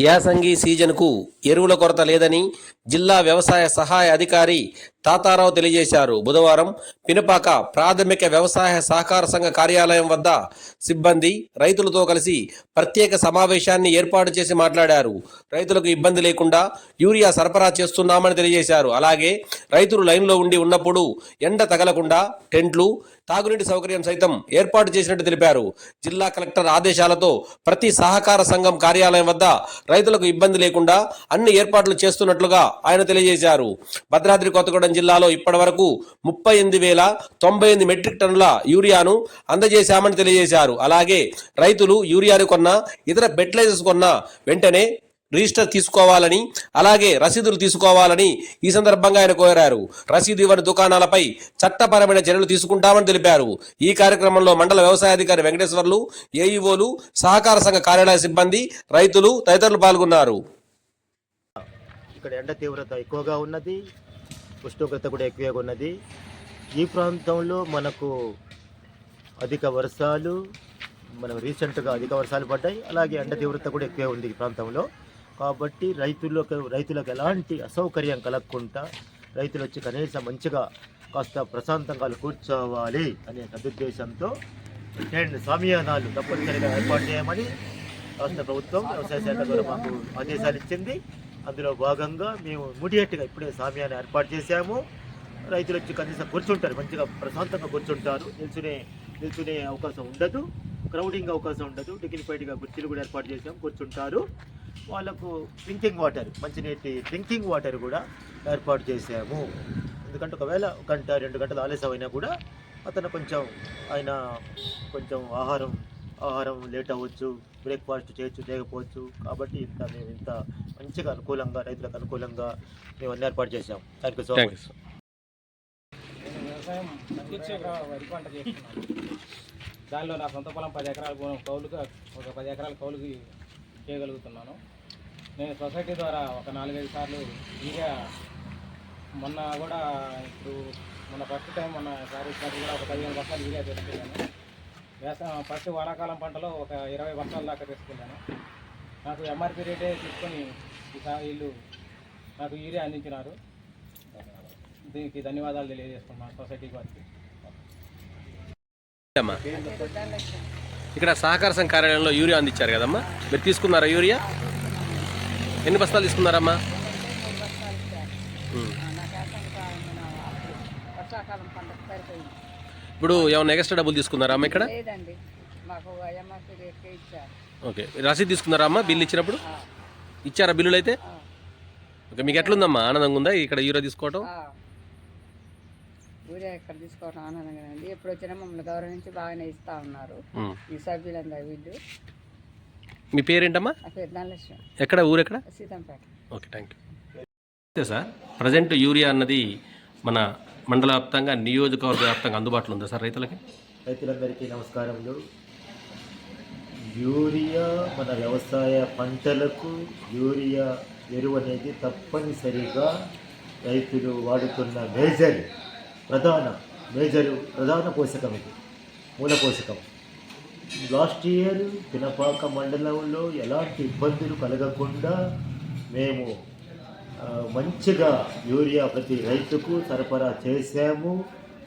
యాసంగి సీజన్కు ఎరువుల కొరత లేదని జిల్లా వ్యవసాయ సహాయ అధికారి తాతారావు తెలియజేశారు. బుధవారం పినపాక ప్రాథమిక వ్యవసాయ సహకార సంఘ కార్యాలయం వద్ద సిబ్బంది రైతులతో కలిసి ప్రత్యేక సమావేశాన్ని ఏర్పాటు చేసి మాట్లాడారు. రైతులకు ఇబ్బంది లేకుండా యూరియా సరఫరా చేస్తున్నామని తెలియజేశారు. అలాగే రైతులు లైన్లో ఉండి ఉన్నప్పుడు ఎండ తగలకుండా టెంట్లు తాగునీటి సౌకర్యం సైతం ఏర్పాటు చేసినట్టు తెలిపారు. జిల్లా కలెక్టర్ ఆదేశాలతో ప్రతి సహకార సంఘం కార్యాలయం వద్ద రైతులకు ఇబ్బంది లేకుండా అన్ని ఏర్పాట్లు చేస్తున్నట్లుగా ఆయన తెలియజేశారు. భద్రాద్రి కొత్తగూడెం జిల్లాలో ఇప్పటివరకు ముప్పై ఎనిమిది వేల తొంభై ఎనిమిది మెట్రిక్ టన్నుల యూరియాను అందజేశామని తెలియజేశారు. అలాగే రైతులు యూరియాను కొన్న ఇతర ఫెర్టిలైజర్స్ కొన్న వెంటనే రిజిస్టర్ తీసుకోవాలని అలాగే రసీదులు తీసుకోవాలని ఈ సందర్భంగా ఆయన కోరారు. రసీదు ఇవ్వని దుకాణాలపై చట్టపరమైన చర్యలు తీసుకుంటామని తెలిపారు. ఈ కార్యక్రమంలో మండల వ్యవసాయాధికారి వెంకటేశ్వర్లు ఏఈఓలు సహకార సంఘ కార్యాలయ సిబ్బంది రైతులు తదితరులు పాల్గొన్నారు. ఇక్కడ ఎండ తీవ్రత ఎక్కువగా ఉన్నది. ఉష్ణోగ్రత కూడా ఎక్కువగా ఉన్నది ఈ ప్రాంతంలో మనకు అధిక వర్షాలు మనం రీసెంట్గా అధిక వర్షాలు పడ్డాయి. అలాగే ఎండ తీవ్రత కూడా ఎక్కువే ఉంది ఈ ప్రాంతంలో. కాబట్టి రైతులకు రైతులకు ఎలాంటి అసౌకర్యం కలగకుండా రైతులు వచ్చి కనీసం మంచిగా కాస్త ప్రశాంతంగా కూర్చోవాలి అనే సదుద్దేశంతో టెంట్ సమయానాలు తప్పనిసరిగా ఏర్పాటు చేయమని రాష్ట్ర ప్రభుత్వం వ్యవసాయ శాఖ ద్వారా మాకు ఆదేశాలు ఇచ్చింది. అందులో భాగంగా మేము ఇమీడియట్గా ఇప్పుడే సామ్యాన్ని ఏర్పాటు చేశాము. రైతులు వచ్చి కనీసం కూర్చుంటారు మంచిగా ప్రశాంతంగా కూర్చుంటారు. నిల్చునే నిల్చునే అవకాశం ఉండదు. క్రౌడింగ్ అవకాశం ఉండదు. డిగ్నిఫైడ్గా కుర్చీలు కూడా ఏర్పాటు చేసాం కూర్చుంటారు. వాళ్ళకు డ్రింకింగ్ వాటర్ మంచినీటి డ్రింకింగ్ వాటర్ కూడా ఏర్పాటు చేసాము ఎందుకంటే ఒకవేళ గంట రెండు గంటలు ఆలస్యం అయినా కూడా అతను కొంచెం ఆయన కొంచెం ఆహారం ఆహారం లేట్ అవ్వచ్చు బ్రేక్ఫాస్ట్ చేయొచ్చు చేయకపోవచ్చు. కాబట్టి ఇంత మేము ఇంత మంచిగా అనుకూలంగా రైతులకు అనుకూలంగా మేము అన్ని ఏర్పాటు చేసాం థ్యాంక్ యూ సో మచ్ వ్యవసాయం వరి పంట చేస్తున్నాను. దానిలో నా సొంత పొలం పది ఎకరాల కౌలుగా ఒక పది ఎకరాల కౌలుకి చేయగలుగుతున్నాను. నేను సొసైటీ ద్వారా ఒక నాలుగైదు సార్లు యూరియా మొన్న కూడా ఇప్పుడు మొన్న ఫస్ట్ టైం మొన్న సారి ఇచ్చినప్పుడు కూడా ఒక పదిహేను బస్తాలు యూరియా తీసుకెళ్ళాను వ్యవసాయం ఫస్ట్ వానాకాలం పంటలో ఒక ఇరవై బస్తాల దాకా తీసుకెళ్ళాను. నాకు ఎంఆర్పి రేటే తీసుకొని ఈసారి వీళ్ళు నాకు యూరియా అందించినారు. దీనికి ధన్యవాదాలు తెలియజేస్తున్నాను సొసైటీ వారికి. అమ్మా. ఇక్కడ సహకార సంఘ కార్యాలయంలో యూరియా అందించారు కదమ్మా? మీరు తీసుకున్నారా యూరియా? ఎన్ని బస్తాలు తీసుకున్నారమ్మా? ఇప్పుడు ఏమైనా ఎక్స్ట్రా డబ్బులు తీసుకున్నారా అమ్మ ఇక్కడ? లేదండి. మాకు ఎంఆర్పీ రేట్కే ఇచ్చారు. ఓకే. రసీదు తీసుకున్నారా అమ్మా? బిల్లు ఇచ్చినప్పుడు? ఆ, ఇచ్చారా బిల్లులు అయితే? ఆ, ఓకే మీకు ఎట్లుందమ్మా? ఆనందంగా ఉందా ఇక్కడ యూరియా తీసుకోవటం? ఆ. ఊరే ఇక్కడ తీసుకోవడం ఆనందంగా ఉంది. ఎప్పుడు వచ్చినా మమ్మల్ని గౌరవించి బాగానే ఇస్తా ఉన్నారు. ఉమ్. ఈ సభ్యులందరూ వీళ్ళు. మీ పేరేంటమ్మా? నా పేరు ధనలక్ష్మి. ఎక్కడ? ఊరు ఎక్కడ? Seethampeta. Okay thank you sir. Present urea అన్నది మన మండల వ్యాప్తంగా నియోజకవర్గ వ్యాప్తంగా అందుబాటులో ఉందా సార్ రైతులకి? రైతులందరికీ నమస్కారములు. యూరియా మన వ్యవసాయ పంటలకు యూరియా ఎరువు అనేది తప్పనిసరిగా రైతులు వాడుతున్న మేజర్ ప్రధాన మేజర్ ప్రధాన పోషకం ఇది మూల పోషకం. లాస్ట్ ఇయర్ పినపాక మండలంలో ఎలాంటి ఇబ్బందులు కలగకుండా మేము మంచిగా యూరియా ప్రతి రైతుకు సరఫరా చేశాము.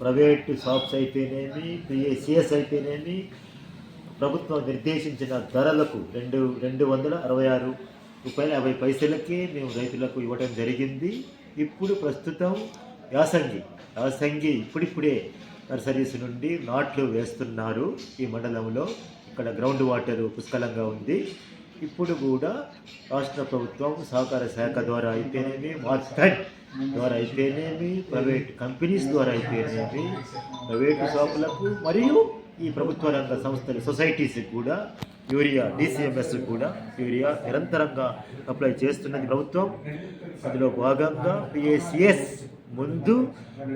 ప్రైవేట్ షాప్స్ అయితేనేమి పిఏసిఎస్ అయితేనేమి ప్రభుత్వం నిర్దేశించిన ధరలకు రెండు రెండు వందల అరవై ఆరు రూపాయల యాభై పైసలకే మేము రైతులకు ఇవ్వడం జరిగింది. ఇప్పుడు ప్రస్తుతం యాసంగి యాసంగి ఇప్పుడిప్పుడే నర్సరీస్ నుండి నాట్లు వేస్తున్నారు ఈ మండలంలో. ఇక్కడ గ్రౌండ్ వాటర్ పుష్కలంగా ఉంది. ఇప్పుడు కూడా రాష్ట్ర ప్రభుత్వం సహకార శాఖ ద్వారా అయితేనేమి మార్కెట్ ద్వారా అయితేనేమి ప్రైవేట్ కంపెనీస్ ద్వారా అయితేనేమి ప్రైవేట్ షాపులకు మరియు ఈ ప్రభుత్వ రంగ సంస్థలు సొసైటీస్కి కూడా యూరియా డిసిఎంఎస్ కూడా యూరియా నిరంతరంగా అప్లై చేస్తున్నది ప్రభుత్వం. అందులో భాగంగా పిఎస్ఎస్ ముందు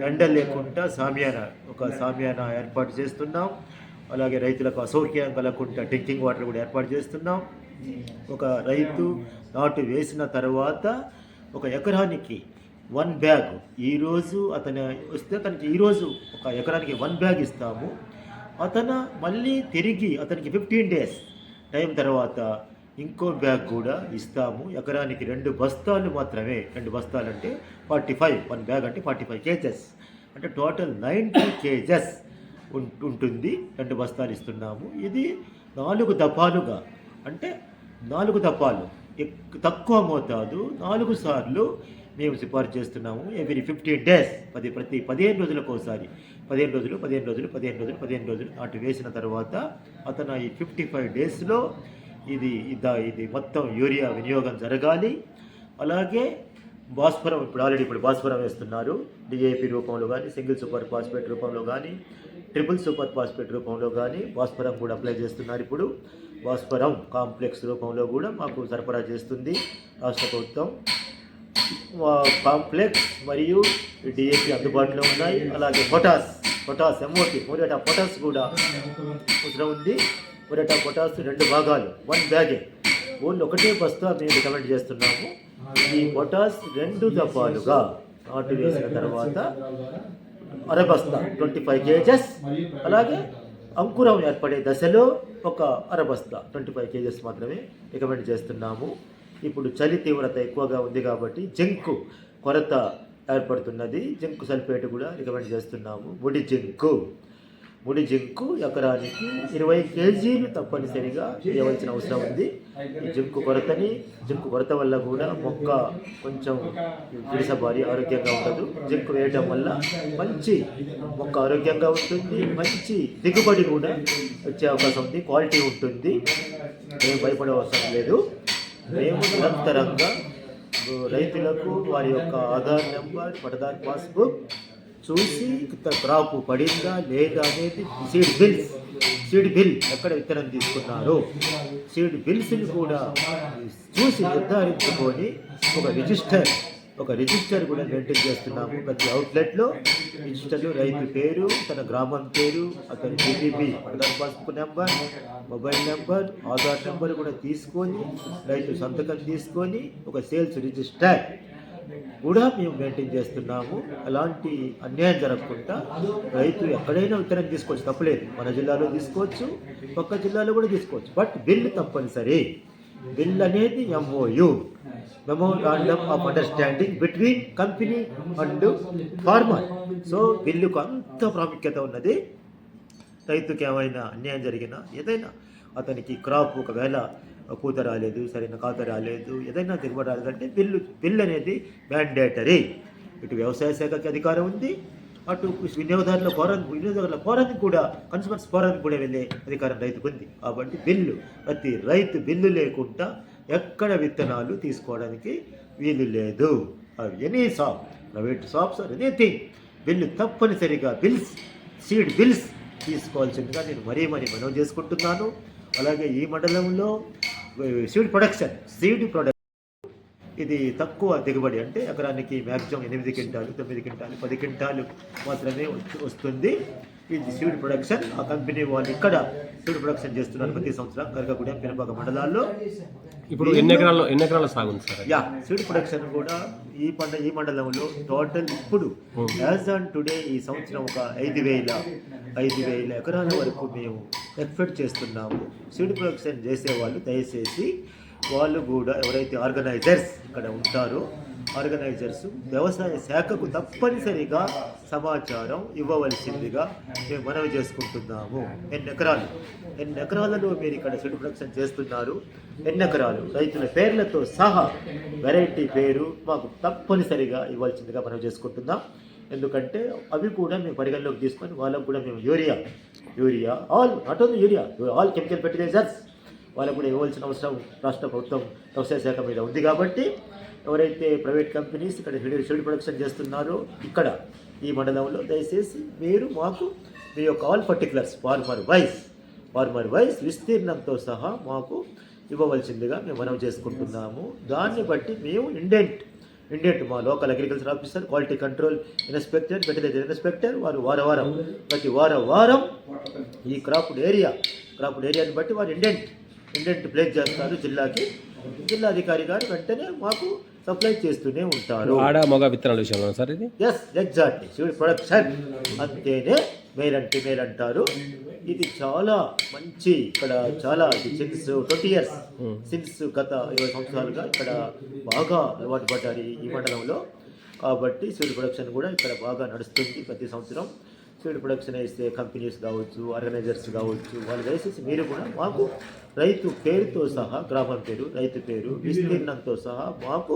ఎండ లేకుండా సామ్యాన ఒక సామియానా ఏర్పాటు చేస్తున్నాం. అలాగే రైతులకు అసౌక్యం కలగకుండా డ్రింకింగ్ వాటర్ కూడా ఏర్పాటు చేస్తున్నాం. ఒక రైతు నాటు వేసిన తర్వాత ఒక ఎకరానికి వన్ బ్యాగ్. ఈరోజు అతను వస్తే అతనికి ఈరోజు ఒక ఎకరానికి వన్ బ్యాగ్ ఇస్తాము. అతను మళ్ళీ తిరిగి అతనికి ఫిఫ్టీన్ డేస్ టైం తర్వాత ఇంకో బ్యాగ్ కూడా ఇస్తాము. ఎకరానికి రెండు బస్తాలు మాత్రమే రెండు బస్తాలు అంటే ఫార్టీ ఫైవ్ వన్ బ్యాగ్ అంటే ఫార్టీ ఫైవ్ కేజెస్. అంటే టోటల్ నైంటీ కేజెస్ ఉంటుంది. రెండు బస్తాలు ఇస్తున్నాము. ఇది నాలుగు దఫాలుగా అంటే నాలుగు దఫాలు. ఎక్- తక్కువ మోతాదు నాలుగు సార్లు మేము సిఫార్సు చేస్తున్నాము. ఎవ్రీ ఫిఫ్టీన్ డేస్ పది ప్రతి పదిహేను రోజులకు ఒకసారి. పదిహేను రోజులు పదిహేను రోజులు పదిహేను రోజులు పదిహేను రోజులు నాటు వేసిన తర్వాత అతను ఈ ఫిఫ్టీ ఫైవ్ డేస్లో ఇది ఇది మొత్తం యూరియా వినియోగం జరగాలి. అలాగే భాస్వరం ఇప్పుడు ఆల్రెడీ ఇప్పుడు భాస్వరం వేస్తున్నారు. డిఏపి రూపంలో కానీ సింగిల్ సూపర్ ఫాస్ఫేట్ రూపంలో కానీ ట్రిపుల్ సూపర్ ఫాస్ఫేట్ రూపంలో కానీ భాస్వరం కూడా అప్లై చేస్తున్నారు ఇప్పుడు. భాస్వరం కాంప్లెక్స్ రూపంలో కూడా మాకు సరఫరా చేస్తుంది రాష్ట్ర ప్రభుత్వం. కాంప్లెక్స్ మరియు డిఏపి అందుబాటులో ఉన్నాయి. అలాగే పొటాస్ పొటాస్ ఎంఓటి మొరేటా పొటాస్ కూడా అవసరం ఉంది. మొదట పొటాస్ రెండు భాగాలు వన్ బ్యాగే. ఓన్లీ ఒకటే బస్తా మేము రికమెండ్ చేస్తున్నాము. ఈ పొటాస్ రెండు దఫాలుగా నాటు వేసిన తర్వాత అరబస్తా ట్వంటీ ఫైవ్ కేజెస్. అలాగే అంకురం ఏర్పడే దశలో ఒక అరబస్తా ట్వంటీ ఫైవ్ కేజెస్ మాత్రమే రికమెండ్ చేస్తున్నాము. ఇప్పుడు చలి తీవ్రత ఎక్కువగా ఉంది కాబట్టి జింకు కొరత ఏర్పడుతున్నది. జింకు సల్ఫేట్ కూడా రికమెండ్ చేస్తున్నాము. ముడి జింకు. ముడి జింకు ఎకరానికి ఇరవై కేజీలు తప్పనిసరిగా వేయవలసిన అవసరం ఉంది. ఈ జింకు కొరతని జింకు కొరత వల్ల కూడా మొక్క కొంచెం గుడిసబారి ఆరోగ్యంగా ఉండదు. జింకు వేయటం వల్ల మంచి మొక్క ఆరోగ్యంగా ఉంటుంది. మంచి దిగుబడి కూడా వచ్చే అవకాశం ఉంది. క్వాలిటీ ఉంటుంది. మేము భయపడే అవసరం లేదు. మేము నిరంతరంగా రైతులకు వారి యొక్క ఆధార్ నెంబర్ పటదార్ పాస్బుక్ చూసి ఇంత క్రాప్ పడిందా లేదా అనేది సీడ్ బిల్స్ సీడ్ బిల్ ఎక్కడ విత్తనం తీసుకున్నారు? సీడ్ బిల్స్ని కూడా చూసి నిర్ధారించుకొని ఒక రిజిస్టర్ ఒక రిజిస్టర్ కూడా మెయింటైన్ చేస్తున్నాము. ప్రతి అవుట్లెట్లో రిజిస్టర్లో రైతు పేరు తన గ్రామం పేరు అతని GTP Aadhaar passbook number mobile number Aadhaar number కూడా తీసుకొని రైతు సంతకం తీసుకొని ఒక సేల్స్ రిజిస్టర్ కూడా మేము మెయింటైన్ చేస్తున్నాము. అలాంటి అన్యాయం జరగకుండా రైతు ఎక్కడైనా విత్తనం తీసుకోవచ్చు. తప్పలేదు. మన జిల్లాలో తీసుకోవచ్చు. పక్క జిల్లాలో కూడా తీసుకోవచ్చు. బట్ బిల్ తప్పనిసరి. బిల్ అనేది MOU memorandum of understanding between company and farmer so బిల్లుకు అంత ప్రాముఖ్యత ఉన్నది. రైతుకి ఏమైనా అన్యాయం జరిగినా ఏదైనా అతనికి క్రాప్ ఒకవేళ కూత రాలేదు సరైన కాత రాలేదు ఏదైనా దిగుబడి రాలేదంటే బిల్లు బిల్ అనేది మ్యాండేటరీ ఇటు వ్యవసాయ శాఖకి అధికారం ఉంది అటు వినియోగదారుల ఫోరం వినియోగదారుల ఫోరానికి కూడా కన్స్యూమర్స్ ఫోరానికి కూడా వెళ్ళే అధికారం రైతుకు ఉంది. కాబట్టి బిల్లు ప్రతి రైతు బిల్లు లేకుండా ఎక్కడ విత్తనాలు తీసుకోవడానికి వీలు లేదు. Any shop private shops or anything bill తప్పనిసరిగా బిల్స్ సీడ్ బిల్స్ తీసుకోవాల్సిందిగా నేను మరీ మరీ మనవి చేసుకుంటున్నాను. అలాగే ఈ మండలంలో సీడ్ ప్రొడక్షన్ సీడ్ ప్రొడక్షన్ ఇది తక్కువ దిగుబడి అంటే ఎకరానికి మ్యాక్సిమం ఎనిమిది క్వింటాలు తొమ్మిది క్వింటాలు పది క్వింటాలు మాత్రమే వస్తు- వస్తుంది. ఇది సీడ్ ప్రొడక్షన్. ఆ కంపెనీ వాళ్ళు ఇక్కడ సీడ్ ప్రొడక్షన్ చేస్తున్నారు ప్రతి సంవత్సరం కరకగూడెం పినపాక మండలాల్లో. ఇప్పుడు ఎన్ని ఎకరాల్లో ఎన్ని ఎకరాల సాగు ఉంది సార్ యా సీడ్ ప్రొడక్షన్ కూడా ఈ పంట ఈ మండలంలో టోటల్ ఇప్పుడు యాజ్ ఆన్ టుడే ఈ సంవత్సరం ఒక ఐదు వేల ఐదు వేల ఎకరాల వరకు మేము ఎక్స్పెక్ట్ చేస్తున్నాము. సీడ్ ప్రొడక్షన్ చేసేవాళ్ళు దయచేసి వాళ్ళు కూడా ఎవరైతే ఆర్గనైజర్స్ ఇక్కడ ఉంటారో ఆర్గనైజర్స్ వ్యవసాయ శాఖకు తప్పనిసరిగా సమాచారం ఇవ్వవలసిందిగా మేము మనవి చేసుకుంటున్నాము. ఎన్ని ఎకరాలు? ఎన్ని ఎకరాలలో మీరు ఇక్కడ సెడ్ ప్రొడక్షన్ చేస్తున్నారు? ఎన్ని ఎకరాలు? రైతుల పేర్లతో సహా వెరైటీ పేరు మాకు తప్పనిసరిగా ఇవ్వాల్సిందిగా మనం చేసుకుంటున్నాం. ఎందుకంటే అవి కూడా మేము పరిగణలోకి తీసుకొని వాళ్ళకు కూడా మేము urea urea all not only urea all chemical fertilisers వాళ్ళకు కూడా ఇవ్వాల్సిన అవసరం రాష్ట్ర ప్రభుత్వం వ్యవసాయ శాఖ మీద ఉంది కాబట్టి ఎవరైతే ప్రైవేట్ కంపెనీస్ ఇక్కడ షెడ్యూల్ ప్రొడక్షన్ చేస్తున్నారో ఇక్కడ ఈ మండలంలో దయచేసి మీరు మాకు మీ యొక్క all particulars farmer wise farmer wise విస్తీర్ణంతో సహా మాకు ఇవ్వవలసిందిగా మేము మనం చేసుకుంటున్నాము. దాన్ని బట్టి మేము ఇండెంట్ ఇండెంట్ మా local agriculture officer quality control inspector fertiliser inspector వారు వార వారం ప్రతి వారం వారం ఈ క్రాప్డ్ ఏరియా క్రాప్డ్ ఏరియాని బట్టి వారు ఇండెంట్ ఇండెంట్ ప్లేస్ చేస్తారు జిల్లాకి. జిల్లా అధికారి గారు వెంటనే మాకు సప్లై చేస్తూనే ఉంటారు. ఆడ మగ విత్తనాల విషయంలో సార్ ఇది? ఎస్ ఎగ్జాక్ట్లీ సీడ్ ప్రొడక్షన్ అంతేనే మేల్ అంటారు. ఇది చాలా మంచి ఇక్కడ చాలా సిన్స్ ట్వంటీ ఇయర్స్ సిన్స్ గత ఇరవై సంవత్సరాలుగా ఇక్కడ బాగా అలవాటు పడ్డారు ఈ- మండలంలో. కాబట్టి సీడ్ ప్రొడక్షన్ కూడా ఇక్కడ బాగా నడుస్తుంది ప్రతి సంవత్సరం. సీడ్ ప్రొడక్షన్ వేస్తే కంపెనీస్ కావచ్చు ఆర్గనైజర్స్ కావచ్చు వాళ్ళు దయచేసి మీరు కూడా మాకు రైతు పేరుతో సహా గ్రామం పేరు రైతు పేరు విస్తీర్ణంతో సహా మాకు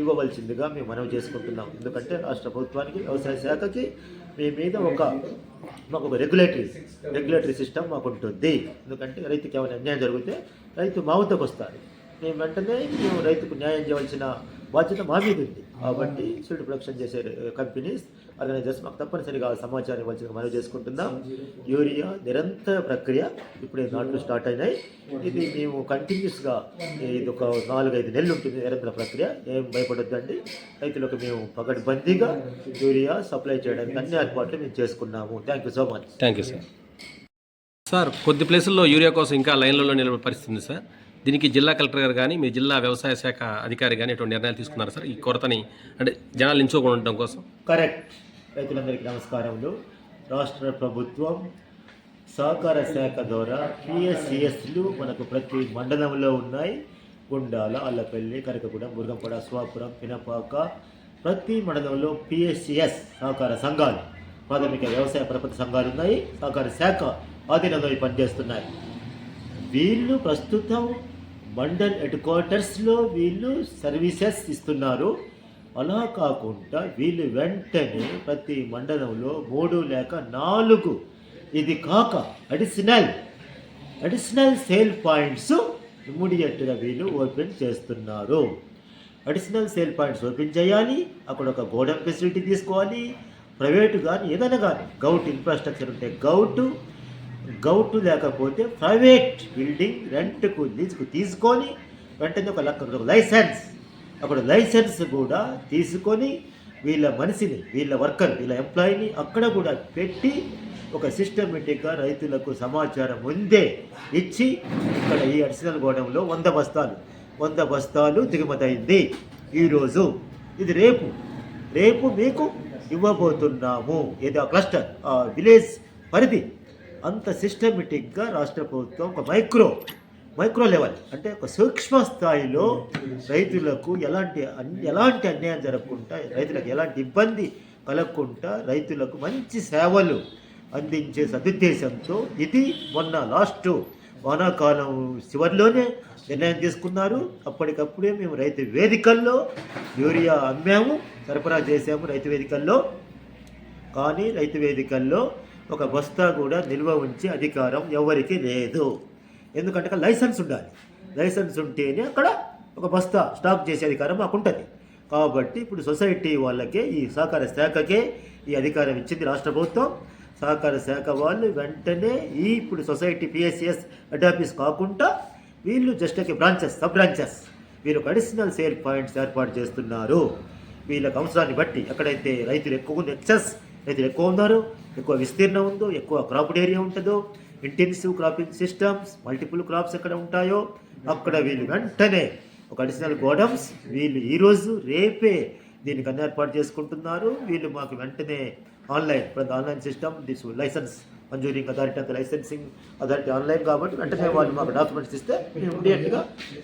ఇవ్వవలసిందిగా మేము మనవి చేసుకుంటున్నాం. ఎందుకంటే రాష్ట్ర ప్రభుత్వానికి వ్యవసాయ శాఖకి మీ మీద ఒక మాకు ఒక రెగ్యులేటరీ రెగ్యులేటరీ సిస్టమ్ మాకు ఉంటుంది. ఎందుకంటే రైతుకి ఏమైనా అన్యాయం జరిగితే రైతు మా వద్దకు వస్తారు మేము వెంటనే మేము రైతుకు న్యాయం చేయవలసిన బాధ్యత మా మీద ఉంది. కాబట్టి సీడ్ ప్రొడక్షన్ చేసే కంపెనీస్ ఆర్గనైజర్స్ మాకు తప్పనిసరిగా సమాచారం ఇవ్వాల్సిందిగా మనం చేసుకుంటున్నాం. యూరియా నిరంతర ప్రక్రియ ఇప్పుడే నాట్లు స్టార్ట్ అయినాయి. ఇది మేము కంటిన్యూస్గా ఇది ఒక నాలుగైదు నెలలు ఉంటుంది నిరంతర ప్రక్రియ. ఏం భయపడొద్దండి. రైతులకు మేము పగడ్బందీగా యూరియా సప్లై చేయడానికి అన్ని ఏర్పాట్లు మేము చేసుకున్నాము. Thank you so much thank you sir sir కొద్ది ప్లేసుల్లో యూరియా కోసం ఇంకా లైన్లలో నిలబడే పరిస్థితి ఉంది సార్ దీనికి జిల్లా కలెక్టర్ గారు కానీ మీ జిల్లా వ్యవసాయ శాఖ అధికారి కానీ ఎటువంటి నిర్ణయాలు తీసుకున్నారు సార్? ఈ కొరతని అంటే జనాలు ఎంచుకోకుండా ఉండడం కోసం. కరెక్ట్. రైతులందరికీ నమస్కారములు. రాష్ట్ర ప్రభుత్వం సహకార శాఖ ద్వారా పిఎస్సిఎస్లు మనకు ప్రతి మండలంలో ఉన్నాయి. గుండాల అల్లపల్లి కరకగూడెం మురుగంపడ స్వాపురం పినపాక ప్రతి మండలంలో పిఎస్సిఎస్ సహకార సంఘాలు ప్రాథమిక వ్యవసాయ పరపతి సంఘాలు ఉన్నాయి. సహకార శాఖ ఆధీనంలో పనిచేస్తున్నాయి. వీళ్ళు ప్రస్తుతం మండల్ హెడ్ క్వార్టర్స్లో వీళ్ళు సర్వీసెస్ ఇస్తున్నారు. అలా కాకుండా వీళ్ళు వెంటనే ప్రతి మండలంలో మూడు లేక నాలుగు ఇది కాక అడిషనల్ అడిషనల్ సేల్ పాయింట్స్ ఇమ్మీడియట్గా వీళ్ళు ఓపెన్ చేస్తున్నారు. అడిషనల్ సేల్ పాయింట్స్ ఓపెన్ చేయాలి అక్కడ ఒక గోడౌన్ ఫెసిలిటీ తీసుకోవాలి. ప్రైవేటు కానీ ఏదైనా కానీ గౌట్ ఇన్ఫ్రాస్ట్రక్చర్ ఉంటే గౌటు గౌటు లేకపోతే ప్రైవేట్ బిల్డింగ్ రెంట్కు లీజుకు తీసుకొని వెంటనే ఒక లక్క ఒక లైసెన్స్. అక్కడ లైసెన్స్ కూడా తీసుకొని వీళ్ళ మనిషిని వీళ్ళ వర్కర్ వీళ్ళ ఎంప్లాయీని అక్కడ కూడా పెట్టి ఒక సిస్టమేటిక్గా రైతులకు సమాచారం ముందే ఇచ్చి ఇక్కడ ఈ అడిషనల్ గోడంలో వంద బస్తాలు వంద బస్తాలు దిగుమతి అయింది. ఈరోజు ఇది రేపు రేపు మీకు ఇవ్వబోతున్నాము. ఇది ఆ క్లస్టర్ ఆ విలేజ్ పరిధి. అంత సిస్టమేటిక్గా రాష్ట్ర ప్రభుత్వం ఒక మైక్రో మైక్రో లెవెల్ అంటే ఒక సూక్ష్మ స్థాయిలో రైతులకు ఎలాంటి ఎలాంటి అన్యాయం జరగకుండా రైతులకు ఎలాంటి ఇబ్బంది కలగకుండా రైతులకు మంచి సేవలు అందించే సదుద్దేశంతో ఇది మొన్న లాస్ట్ వానాకాలం చివరిలోనే నిర్ణయం తీసుకున్నారు. అప్పటికప్పుడే మేము రైతు వేదికల్లో యూరియా అమ్మాము సరఫరా చేసాము రైతు వేదికల్లో. కానీ రైతు వేదికల్లో ఒక బస్తా కూడా నిల్వ ఉంచే అధికారం ఎవరికి లేదు. ఎందుకంటే లైసెన్స్ ఉండాలి. లైసెన్స్ ఉంటేనే అక్కడ ఒక బస్తా స్టాక్ చేసే అధికారం మాకు ఉంటుంది కాబట్టి ఇప్పుడు సొసైటీ వాళ్ళకే ఈ సహకార శాఖకే ఈ అధికారం ఇచ్చింది రాష్ట్ర ప్రభుత్వం. సహకార శాఖ వాళ్ళు వెంటనే ఈ ఇప్పుడు సొసైటీ పిఎస్సిఎస్ హెడ్ ఆఫీస్ కాకుండా వీళ్ళు జస్ట్ ఒక బ్రాంచెస్ సబ్ బ్రాంచెస్ వీరు ఒక అడిషనల్ సేల్ పాయింట్స్ ఏర్పాటు చేస్తున్నారు. వీళ్ళకి అవసరాన్ని బట్టి ఎక్కడైతే రైతులు ఎక్కువ ఎక్సెస్ రైతులు ఎక్కువ ఉన్నారు ఎక్కువ విస్తీర్ణం ఉందో ఎక్కువ క్రాప్డ్ ఏరియా ఉంటుందో intensive cropping systems multiple crops ఎక్కడ ఉంటాయో అక్కడ వీళ్ళు వెంటనే ఒక అడిషనల్ గోడమ్స్ వీళ్ళు ఈరోజు రేపే దీనికి అన్ని ఏర్పాటు చేసుకుంటున్నారు. వీళ్ళు మాకు వెంటనే ఆన్లైన్ ఇప్పుడు ఆన్లైన్ సిస్టమ్ దిస్ లైసెన్స్ మంజూరింగ్ అథారిటీ అంత లైసెన్సింగ్ అథారిటీ ఆన్లైన్ కాబట్టి వెంటనే వాళ్ళు మాకు డాక్యుమెంట్స్ ఇస్తే ఇమీడియట్గా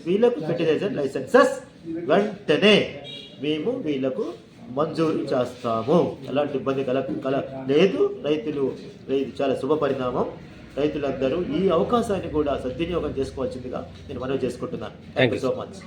వీళ్ళకు ఫెర్టిలైజర్ లైసెన్సెస్ వెంటనే మేము వీళ్ళకు మంజూరు చేస్తాము. ఎలాంటి ఇబ్బంది కల కల లేదు. రైతులు రైతు చాలా శుభ పరిణామం. రైతులందరూ ఈ అవకాశాన్ని కూడా సద్వినియోగం చేసుకోవాల్సిందిగా నేను మనవి చేసుకుంటున్నాను. Thank you so much